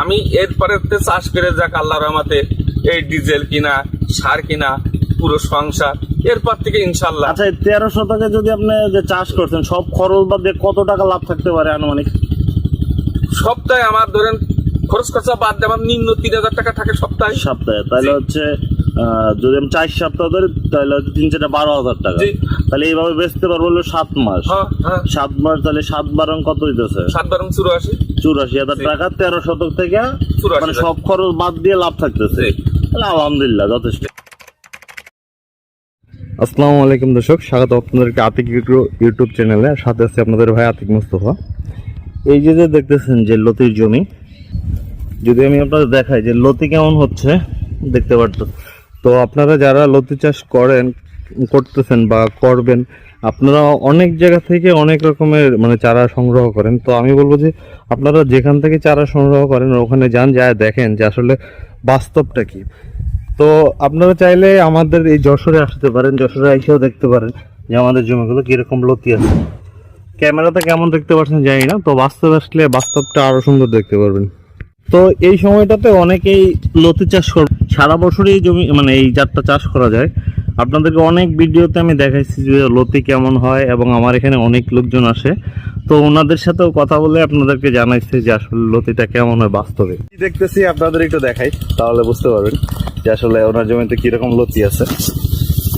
আমি এরপরে চাষ করে যাক আল্লাহ রহমাতে এই ডিজেল কিনা সার কিনা পুরো সংসার। এরপর থেকে ইনশাল্লাহ আচ্ছা তেরো শতকে যদি আপনি যে চাষ করছেন সব খরচ বাদ কত টাকা লাভ থাকতে পারে আনুমানিক? সপ্তাহে আমার ধরেন খরচ খরচা বাদ দিয়ে আমার নিম্ন তিন হাজার টাকা থাকে সপ্তাহে। সপ্তাহে তাহলে হচ্ছে যদি আমি চার সপ্তাহ ধরে তাহলে তিন চারটা বারো হাজার টাকা। তাহলে এইভাবে বেচতে পারব হলো সাত মাস। হ্যাঁ হ্যাঁ। সাত মাস তাহলে সাত বারং কত হইতেছে? সাত বারং চুরাশি। চুরাশি হাজার টাকা তেরো শতক থেকে মানে সব খরচ বাদ দিয়ে লাভ থাকতেছে। তাহলে আলহামদুলিল্লাহ যথেষ্ট। আসসালামু আলাইকুম দর্শক স্বাগত আপনাদেরকে আতিক ইউটিউ- ইউটিউব চ্যানেলে। সাথে আছে আপনাদের ভাই আতিক মুস্তফা। এই যে যে দেখতেছেন যে লতির জমি যদি আমি আপনাদের দেখাই যে লতি কেমন হচ্ছে দেখতে পারতো তো আপনারা যারা লতি চাষ করেন, করতেছেন বা করবেন, আপনারা অনেক জায়গা থেকে অনেক রকমের মানে চারা সংগ্রহ করেন। তো আমি বলব যে, আপনারা যেখান থেকে চারা সংগ্রহ করেন, ওখানে যান যায় দেখেন যে আসলে বাস্তবটা কি। তো আপনারা চাইলে আমাদের এই যশোরে আসতে পারেন, যশোরে এসেও দেখতে পারেন যে আমাদের জমিগুলো কীরকম লতি আছে। ক্যামেরাতে কেমন দেখতে পাচ্ছেন জানি না, তো বাস্তবে আসলে বাস্তবটা আরও সুন্দর দেখতে পারবেন। তো এই সময়টাতে অনেকেই লতি চাষ কর সারা বছরই জমি মানে এই জাতটা চাষ করা যায়। আপনাদেরকে অনেক ভিডিওতে আমি দেখাইছি যে লতি কেমন হয় এবং আমার এখানে অনেক লোকজন আসে। তো ওনাদের সাথেও কথা বলে আপনাদেরকে জানাইছে যে আসলে লতিটা কেমন হয় বাস্তবে। কি দেখতেছি আপনাদের একটু দেখাই তাহলে বুঝতে পারবেন যে আসলে ওনার জমিতে কীরকম লতি আছে।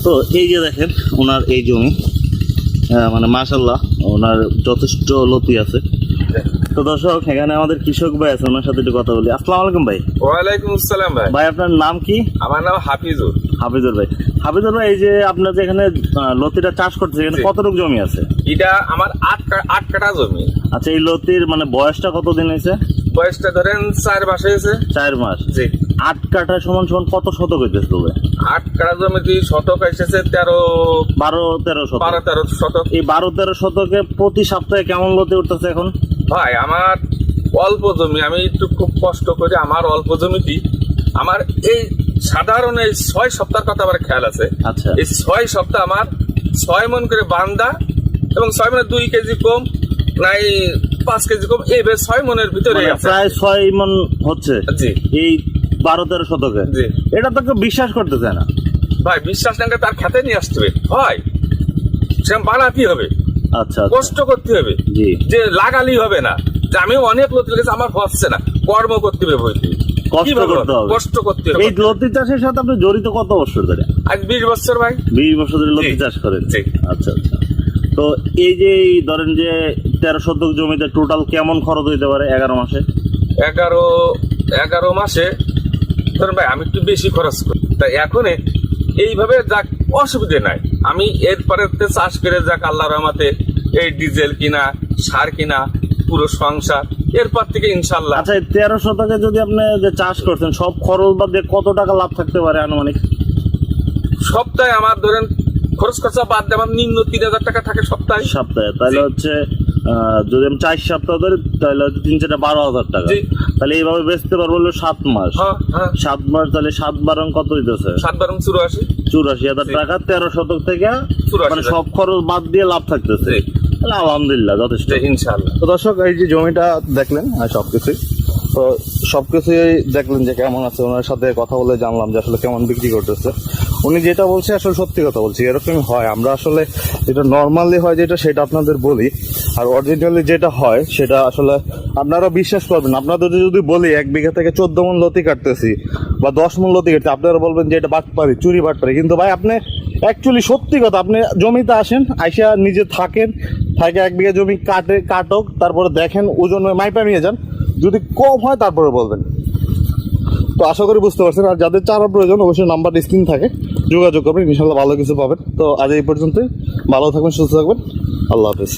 তো এই যে দেখেন ওনার এই জমি মানে মাশাল্লাহ ওনার যথেষ্ট লতি আছে। তো দর্শক এখানে আমাদের কৃষক ভাই আছে ওনার সাথে একটু কথা বলি। আসসালামু আলাইকুম ভাই। ওয়ালাইকুম আসসালাম ভাই। ভাই আপনার নাম কি? আমার নাম হাফিজুর। হাফিজুর ভাই। হাফিজুর ভাই এই যে আপনার যে এখানে লতিটা চাষ করছে এখানে। কতটুকু জমি আছে? এটা আমার আট আট কাটা জমি। আচ্ছা এই লতির মানে বয়সটা কতদিন হয়েছে? বয়সটা ধরেন চার মাস হয়েছে। চার মাস। জি। আট কাঠা সমান সমান কত শতক হইতেছে তবে? আট কাটা জমিতে শতক এসেছে তেরো বারো তেরো শতক। বারো তেরো শতক। এই বারো তেরো শতকে প্রতি সপ্তাহে কেমন লতি উঠতেছে এখন? ভাই আমার অল্প জমি আমি একটু খুব কষ্ট করে আমার অল্প জমিটি আমার এই সাধারণ এই ছয় সপ্তাহের কথা আমার খেয়াল আছে। আচ্ছা। এই ছয় সপ্তাহ আমার ছয় মন করে বান্দা এবং ছয় মনে দুই কেজি কম নাই পাঁচ কেজি কম এই ছয় মনের ভিতরে মানে প্রায় ছয় মন হচ্ছে জি। এই বারো তেরো শতকে। জি। এটা তো কেউ বিশ্বাস করতে চায় না। ভাই বিশ্বাস না তার খাতে নিয়ে আসতে হবে। হয় সে বানাতে হবে। কষ্ট করতে হবে। যে লাগালি হবে না। যে আমি অনেক লোক লেগেছে আমার হচ্ছে না। কর্ম করতে হবে বইতে কষ্ট করতে হবে। এই লতি চাষের সাথে আপনি জড়িত কত বছর ধরে? আজ বিশ বছর ভাই। বিশ বছর ধরে লতি চাষ করেন। আচ্ছা আচ্ছা। তো এই যে ধরেন যে তেরো শতক জমিতে টোটাল কেমন খরচ হইতে পারে এগারো মাসে? এগারো এগারো মাসে ধরুন ভাই আমি একটু বেশি খরচ করি। তাই এখন এইভাবে যাক অসুবিধে নাই। আমি এরপরে চাষ করে যাক আল্লাহ রহমাতে এই ডিজেল কিনা সার কিনা পুরো সংসার। এরপর থেকে ইনশাল্লাহ আচ্ছা তেরো শতকে যদি আপনি যে চাষ করছেন সব খরচ বাদ দিয়ে কত টাকা লাভ থাকতে পারে আনুমানিক? সপ্তাহে আমার ধরেন খরচ খরচা বাদ দিয়ে আমার নিম্ন তিন হাজার টাকা থাকে সপ্তাহে। সপ্তাহে তাহলে হচ্ছে যদি আমি চার সপ্তাহ ধরি তাহলে তিন চারটা বারো হাজার টাকা। তাহলে এইভাবে বেচতে পারব হলো সাত মাস। হ্যাঁ হ্যাঁ। সাত মাস তাহলে সাত বারং কত হইতেছে? সাত বারং চুরাশি। চুরাশি হাজার টাকা তেরো শতক থেকে মানে সব খরচ বাদ দিয়ে লাভ থাকতেছে। আলহামদুলিল্লাহ, যথেষ্ট ইনশাল্লাহ তো দর্শক, এই যে জমিটা দেখলেন, আর সবকিছুই, তো সবকিছুই দেখলেন যে কেমন আছে, ওনার সাথে কথা বলে জানলাম যে আসলে কেমন বিক্রি করতেছে। উনি যেটা বলছে, আসলে সত্যি কথা বলছি, এরকমই হয়। আমরা আসলে যেটা নর্মালি হয় যেটা, সেটা আপনাদের বলি। আর অরিজিনালি যেটা হয়, সেটা আসলে আপনারা বিশ্বাস করবেন আপনাদের যদি বলি, এক বিঘা থেকে চোদ্দ মন লতি কাটতেছি, বা দশ মন লতি কাটতে আপনারা বলবেন যে এটা বাটপারি চুরি বাটপারি কিন্তু ভাই, আপনি অ্যাকচুয়ালি সত্যি কথা, আপনি জমিতে আসেন, আইসা নিজে থাকেন থাকে এক বিঘা জমি কাটে, কাটক, তারপরে দেখেন ওজন মাইপা নিয়ে যান। যদি কম হয় তারপরে বলবেন। তো আশা করি বুঝতে পারছেন। আর যাদের চারা প্রয়োজন, অবশ্যই নাম্বার স্ক্রিন থাকে। যোগাযোগ করবেন ইনশাল্লাহ ভালো কিছু পাবেন। তো আজ এই পর্যন্তই। ভালো থাকবেন, সুস্থ থাকবেন। আল্লাহ হাফেজ।